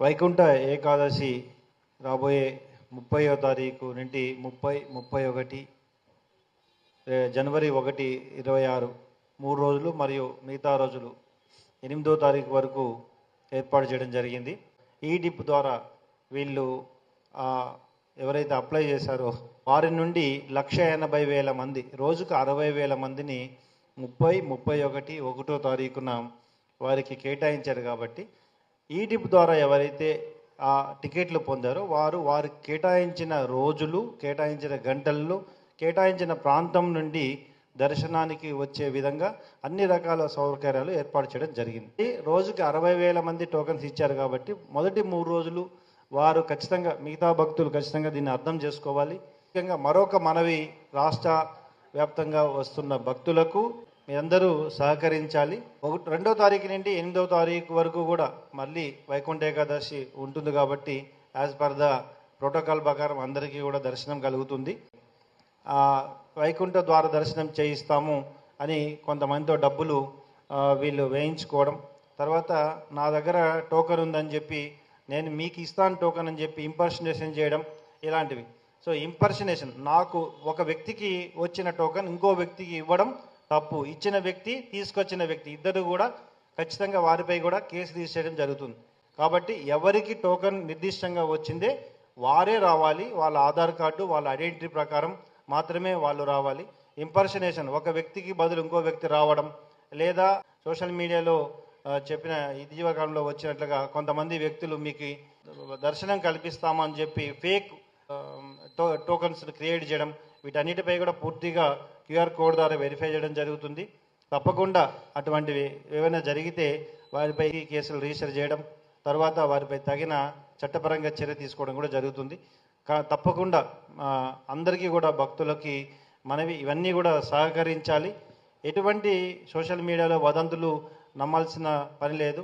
వైకుంఠ ఏకాదశి రాబోయే ముప్పయో తారీఖు నుండి ముప్పై ముప్పై ఒకటి జనవరి ఒకటి ఇరవై ఆరు మూడు రోజులు మరియు మిగతా రోజులు ఎనిమిదో తారీఖు వరకు ఏర్పాటు చేయడం జరిగింది. ఈ డిప్ ద్వారా వీళ్ళు ఎవరైతే అప్లై చేశారో వారి నుండి లక్ష ఎనభై వేల మంది రోజుకు అరవై వేల మందిని ముప్పై ముప్పై ఒకటి ఒకటో తారీఖున వారికి కేటాయించారు కాబట్టి ఈ డిప్ ద్వారా ఎవరైతే ఆ టికెట్లు పొందారో వారు వారు కేటాయించిన రోజులు కేటాయించిన గంటల్లో కేటాయించిన ప్రాంతం నుండి దర్శనానికి వచ్చే విధంగా అన్ని రకాల సౌకర్యాలు ఏర్పాటు చేయడం జరిగింది. రోజుకి అరవై వేల మంది టోకన్స్ ఇచ్చారు కాబట్టి మొదటి మూడు రోజులు వారు ఖచ్చితంగా మిగతా భక్తులు ఖచ్చితంగా దీన్ని అర్థం చేసుకోవాలి. ముఖ్యంగా మరొక మనవి రాష్ట్ర వ్యాప్తంగా వస్తున్న భక్తులకు మీరందరూ సహకరించాలి. ఒకటి రెండో తారీఖు నుండి ఎనిమిదవ తారీఖు వరకు కూడా మళ్ళీ వైకుంఠ ఏకాదశి ఉంటుంది కాబట్టి యాజ్ పర్ ద ప్రోటోకాల్ ప్రకారం అందరికీ కూడా దర్శనం కలుగుతుంది. వైకుంఠ ద్వార దర్శనం చేయిస్తాము అని కొంతమందితో డబ్బులు వీళ్ళు వేయించుకోవడం. తర్వాత నా దగ్గర టోకన్ ఉందని చెప్పి నేను మీకు ఇస్తాను టోకన్ అని చెప్పి ఇంపర్షనేషన్ చేయడం ఇలాంటివి. సో ఇంపర్షనేషన్ నాకు ఒక వ్యక్తికి వచ్చిన టోకన్ ఇంకో వ్యక్తికి ఇవ్వడం తప్పు. ఇచ్చిన వ్యక్తి తీసుకొచ్చిన వ్యక్తి. ఇద్దరు కూడా ఖచ్చితంగా వారిపై కూడా కేసు తీసేయడం జరుగుతుంది. కాబట్టి ఎవరికి టోకెన్ నిర్దిష్టంగా వచ్చిందే వారే రావాలి. వాళ్ళ ఆధార్ కార్డు వాళ్ళ ఐడెంటిటీ ప్రకారం మాత్రమే వాళ్ళు రావాలి. ఇంపర్షనేషన్ ఒక వ్యక్తికి బదులు ఇంకో వ్యక్తి రావడం లేదా సోషల్ మీడియాలో చెప్పిన ఇటీవల కాలంలో వచ్చినట్లుగా కొంతమంది వ్యక్తులు మీకు దర్శనం కల్పిస్తామని చెప్పి ఫేక్ Um, టోకన్స్ క్రియేట్ చేయడం వీటన్నిటిపై కూడా పూర్తిగా క్యూఆర్ కోడ్ ద్వారా వెరిఫై చేయడం జరుగుతుంది. తప్పకుండా అటువంటివి ఏమైనా జరిగితే వారిపై కేసులు రిజిస్టర్ చేయడం తర్వాత వారిపై తగిన చట్టపరంగా చర్య తీసుకోవడం కూడా జరుగుతుంది. కా తప్పకుండా అందరికీ కూడా భక్తులకి మనవి ఇవన్నీ కూడా సహకరించాలి. ఎటువంటి సోషల్ మీడియాలో వదంతులు నమ్మాల్సిన పని లేదు.